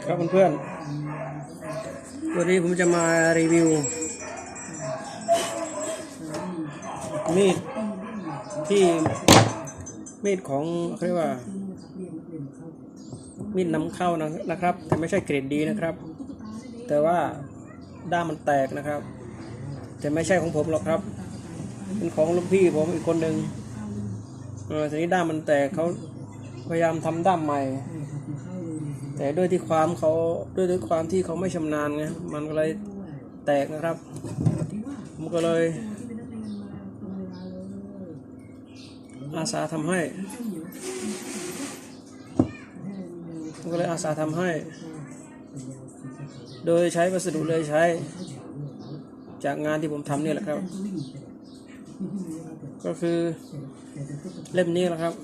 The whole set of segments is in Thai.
ีครับเพื่อนๆ วันนี้ผมจะมารีวิว มีดที่มีดของเขาเรียกว่า มีดนำเข้านะนะครับ แต่ไม่ใช่เกรดดีนะครับ แต่ว่าด้ามมันแตกนะครับ แต่ไม่ใช่ของผมหรอกครับ เป็นของลูกพี่ผมอีกคนหนึ่งเออทีนี้ด้ามมันแตกเขาพยายามทำด้ามใหม่ แต่ด้วยที่ความเขาด้วยด้วยความที่เขาไม่ชำนาญไงมันก็เลยแตกนะครับผมก็เลย อาสาทำให้ผมก็เลยอาสาทำให้ โดยใช้วัสดุเลยใช้ จากงานที่ผมทำนี่แหละครับ ก็คือเล่มนี้แหละครับ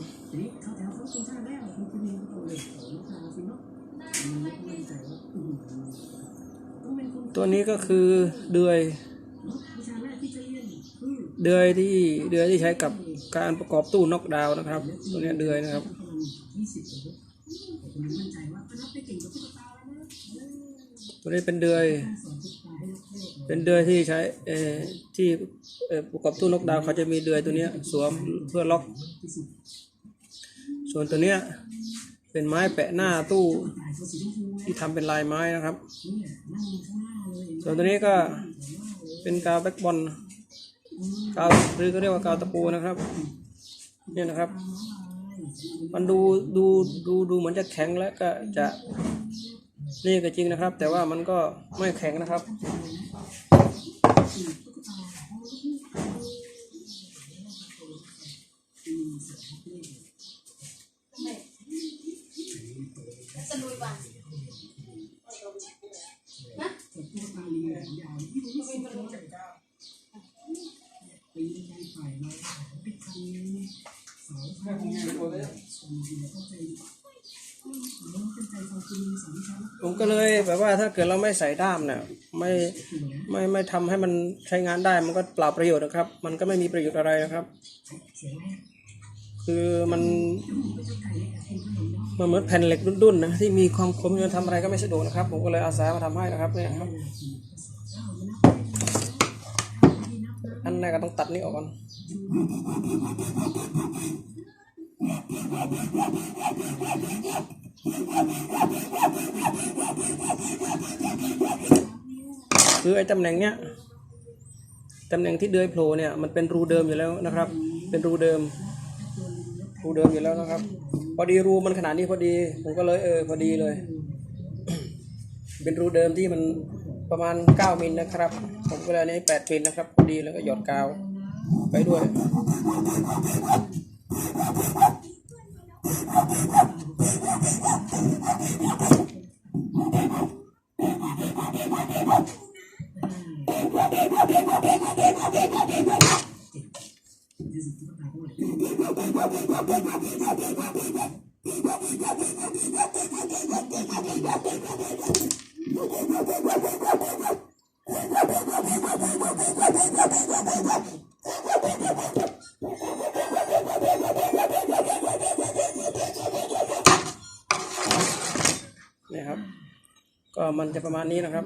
ตัวนี้ก็คือเดือย เดือยที่เดือยที่ใช้กับการประกอบตู้น็อกดาวน์นะครับ ตัวนี้เดือยนะครับตัวนี้เป็นเดือย เป็นเดือยที่ใช้เอ่อที่ประกอบตู้น็อกดาวเขาจะมีเดือยตัวนี้สวมเพื่อล็อก ส่วนตัวเนี้ย เป็นไม้แปะหน้าตู้ที่ทำเป็นลายไม้นะครับ ส่วนตัวนี้ก็เป็นกาวแบ็กบอลกาวหรือก็เรียกว่ากาวตะปูนะครับเนี่ยนะครับ มันดูดูดูดูเหมือนจะแข็งแล้วก็จะนี่ก็จริงนะครับ แต่ว่ามันก็ไม่แข็งนะครับ นะผมก็เลยแบบว่าถ้าเกิดเราไม่ใส่ด้ามเนี่ยไม่ไม่ไม่ทำให้มันใช้งานได้มันก็เปล่าประโยชน์นะครับ มันก็ไม่มีประโยชน์อะไรนะครับ คือมันมันเหมือนแผ่นเหล็กดุนๆนะที่มีความคมจนทำอะไรก็ไม่สะดวกนะครับ ผมก็เลยอาสามาทำให้นะครับเนี่ยครับ แรกก็ต้องตัดนี่ออกก่อนคือไอ้ตำแหน่งเนี้ยตำแหน่งที่เดือยโผล่เนี่ยมันเป็นรูเดิมอยู่แล้วนะครับ เป็นรูเดิม รูเดิมอยู่แล้วนะครับ พอดีรูมันขนาดนี้พอดี ผมก็เลยเออพอดีเลย เป็นรูเดิมที่มัน ประมาณ 9 มิลนะครับ ผมก็เลยอันนี้8มิลนะครับพอดีแล้วก็หยอดกาวไปด้วย นะครับ ก็มันจะประมาณนี้นะครับ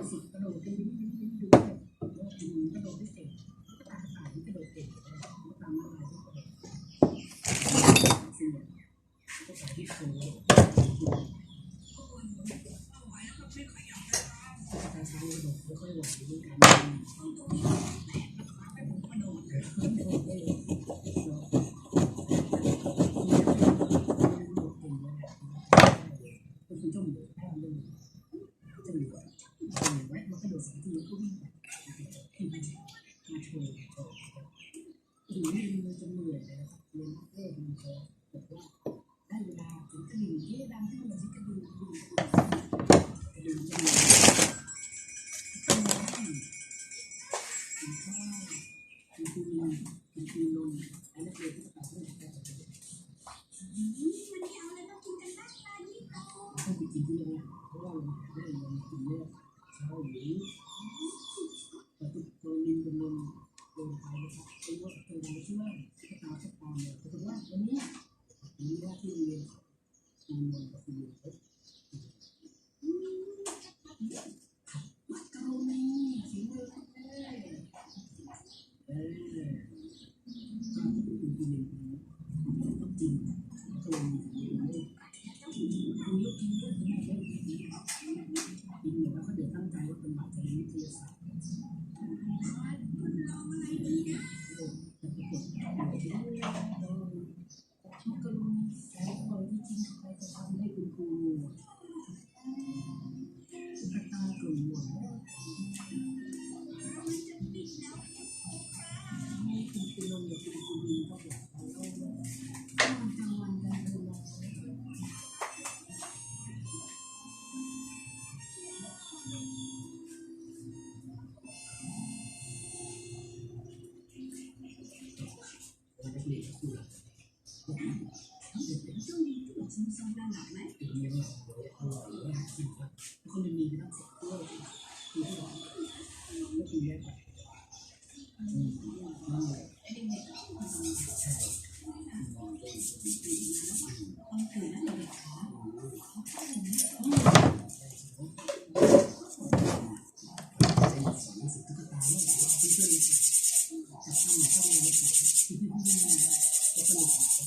Thank you.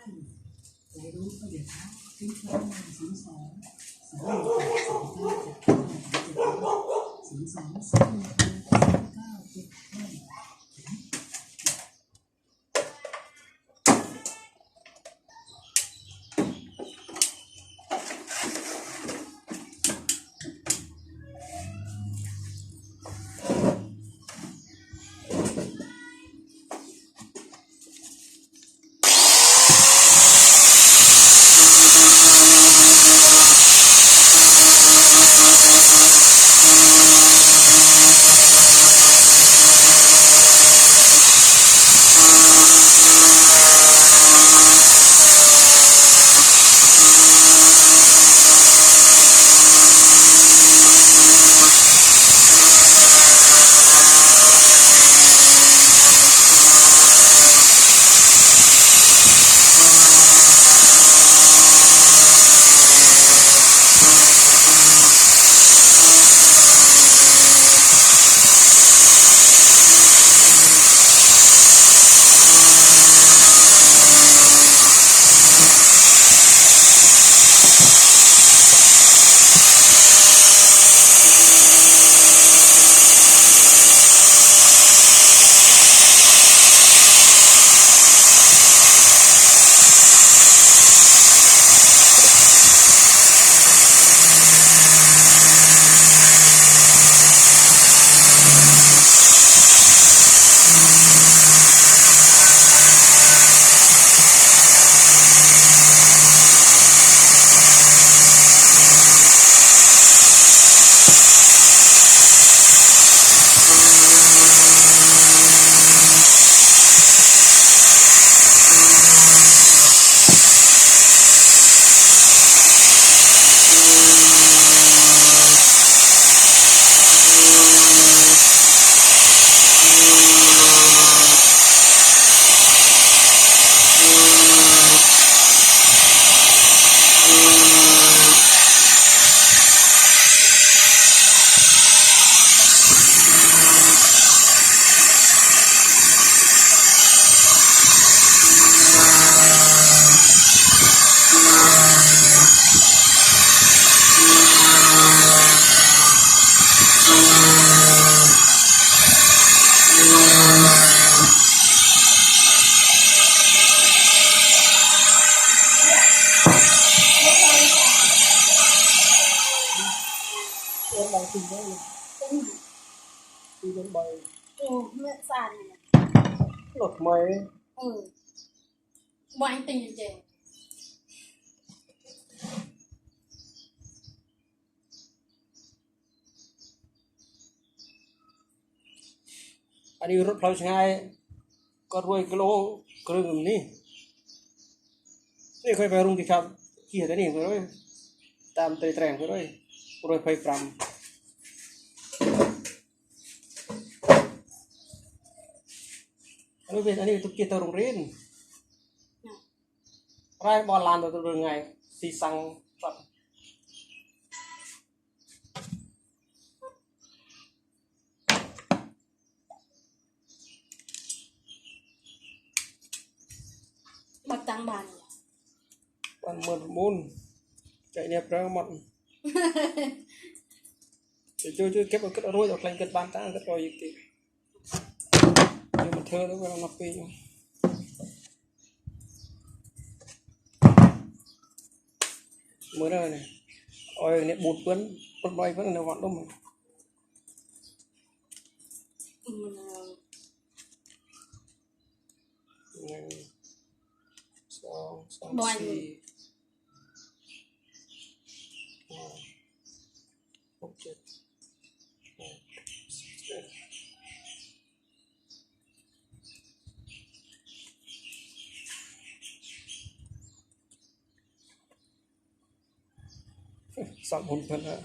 เอ็นบางทีได้เลยทีเกินได้เลยกินใบโอ้เมื่อซานหลดไหมเออวางตีเจงอันนี้รถเพลาชายก็รวยกิโลกรึ่งนี่นี่เคยไปรุ่งที่ครับเกียร์ได้นี่ไปด้วยตามตีแตรงไปด้วยรวยไปปรำ อันนี้เป็นอันนี้ตุกกี้ตัวโรงเรียนไรบอลลานตัวตัวไงสีสังปัดมาตังบานเนี่ยปันเมินมุนใจเนี่ยเพลงหมดจะช่วยช่วยเก็บเอากระโดดเอาแรงกระบานตั้งกระโดดอีกทีเดี๋ยวมันเธอแล้วเวลานับปีอยู่มือได้เนี่ยโอ้ยเนี่ยบูดเปิ้น เปิ้นบอยเปิ้นในวันนุ่มมัน หนึ่งสองสามสี่ห้าหกเจ็ดแปดสิบเอ็ด สามคนเพิ่นอะไ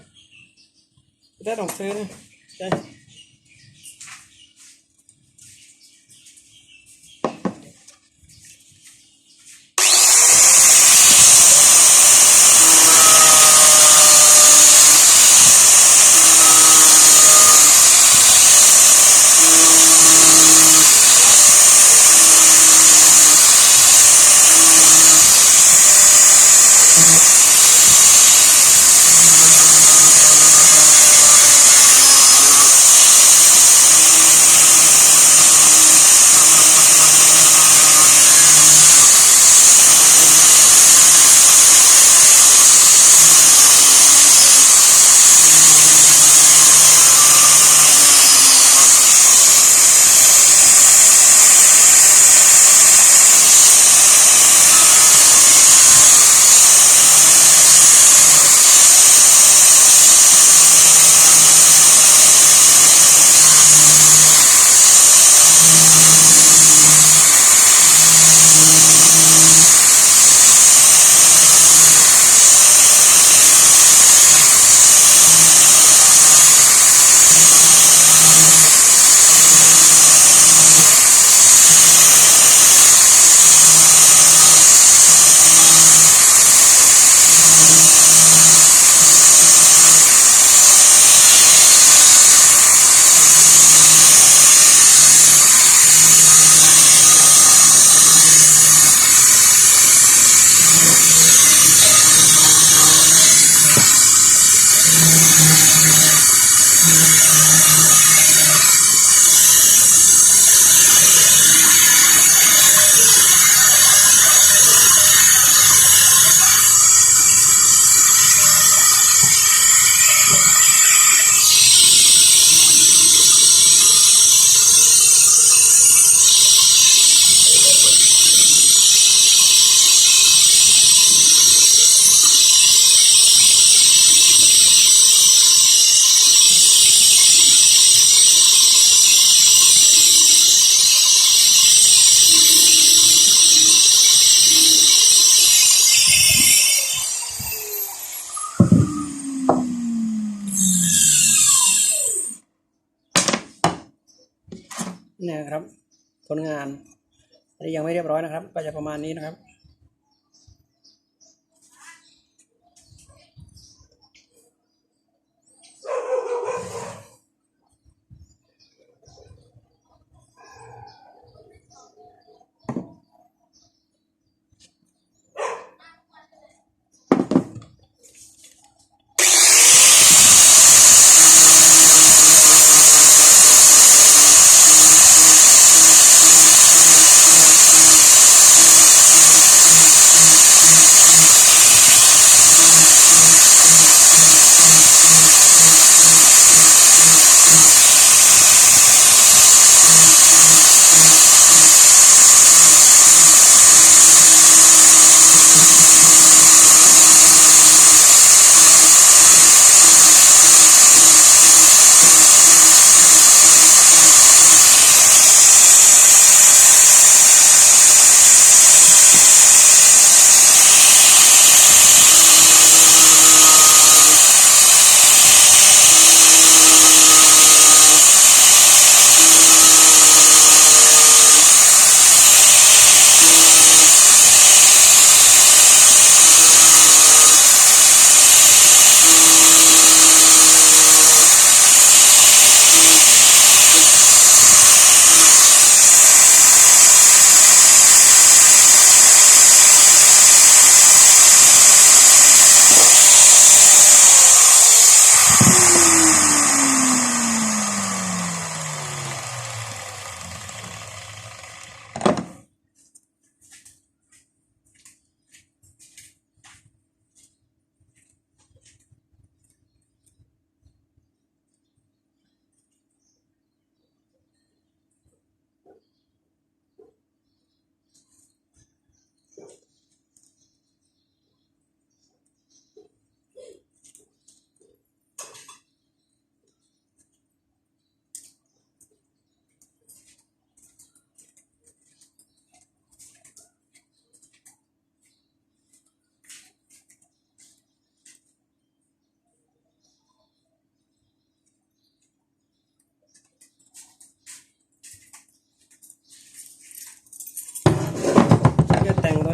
เนี่ยครับผลงานอันนี้ยังไม่เรียบร้อยนะครับ ก็จะประมาณนี้นะครับ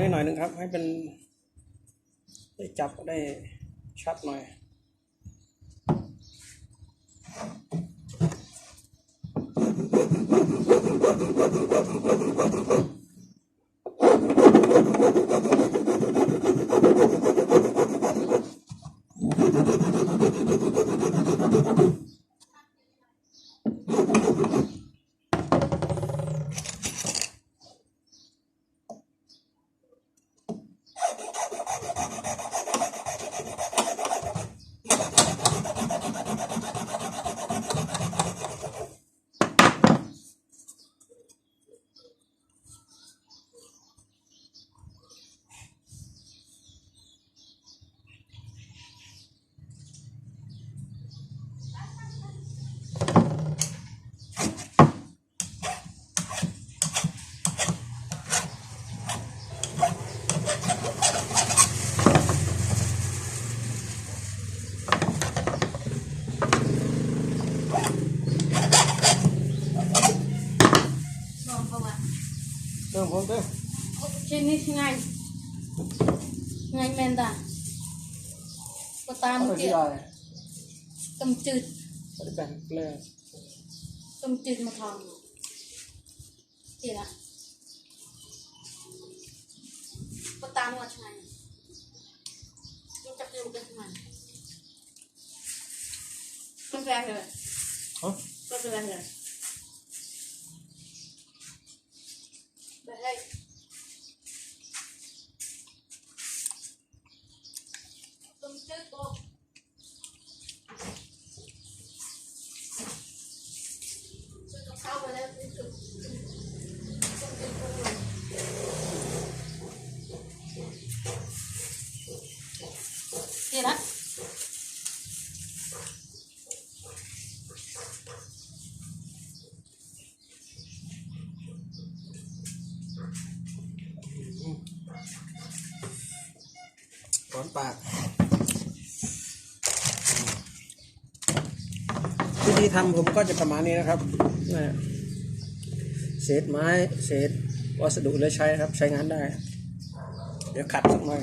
ให้หน่อยหนึ่งครับ ให้เป็นได้จับได้ชัดหน่อยอกเขาว่า เติมผมเติม ชิ้ นนี้ไงไงแมนดาก็ตามเอาไปเกี่ที่ยวไรต้มจืดเอาไปแบ่งเลยต้มจืดมาทองเกี่ยวละก็ตามว่าไงรู้จักอยู่กันทำไมไม่แฟร์เลยฮะก็แฟร์เลยไปให้ต้มจืดก็ ซื้อกับข้าวมาแล้วนี่คือต้องกินคนเดียวเดี๋ยวนะ ร้อน ปากวิธีทำผมก็จะประมาณนี้นะครับเศษไม้เศษวัสดุเหลือใช้ครับ ใช้งานได้ เดี๋ยวขัดสักหน่อย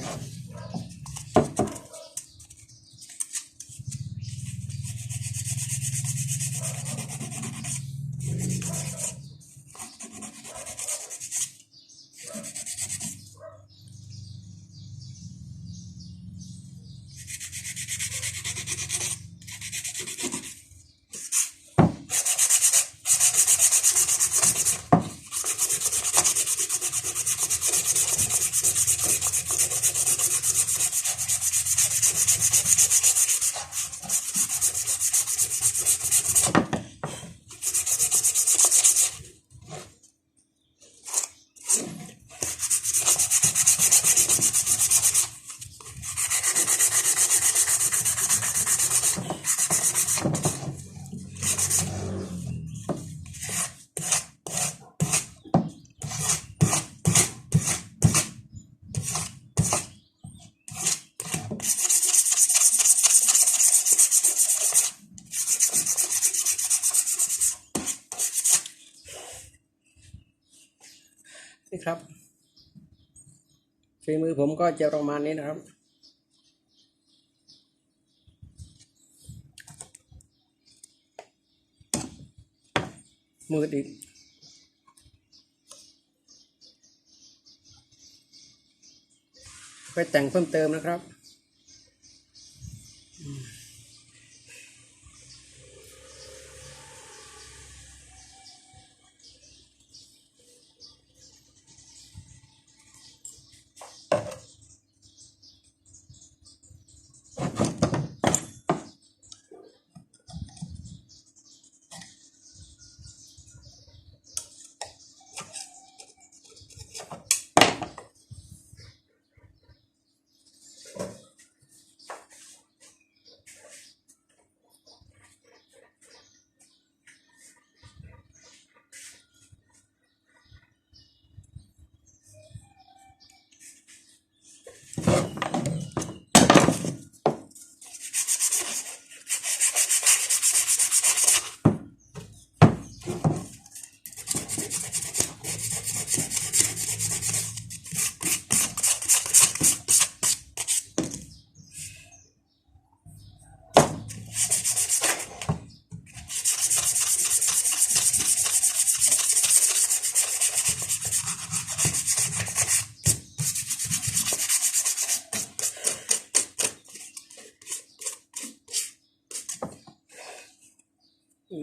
ฝีมือผมก็จะประมาณนี้นะครับ มือีกไปแต่งเพิ่มเติมนะครับ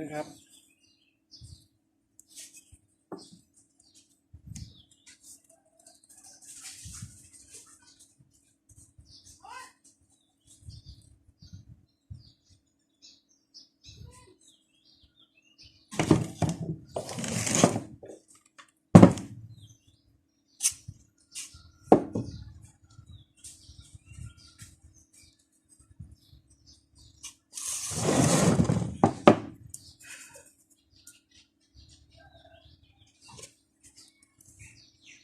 นะครับ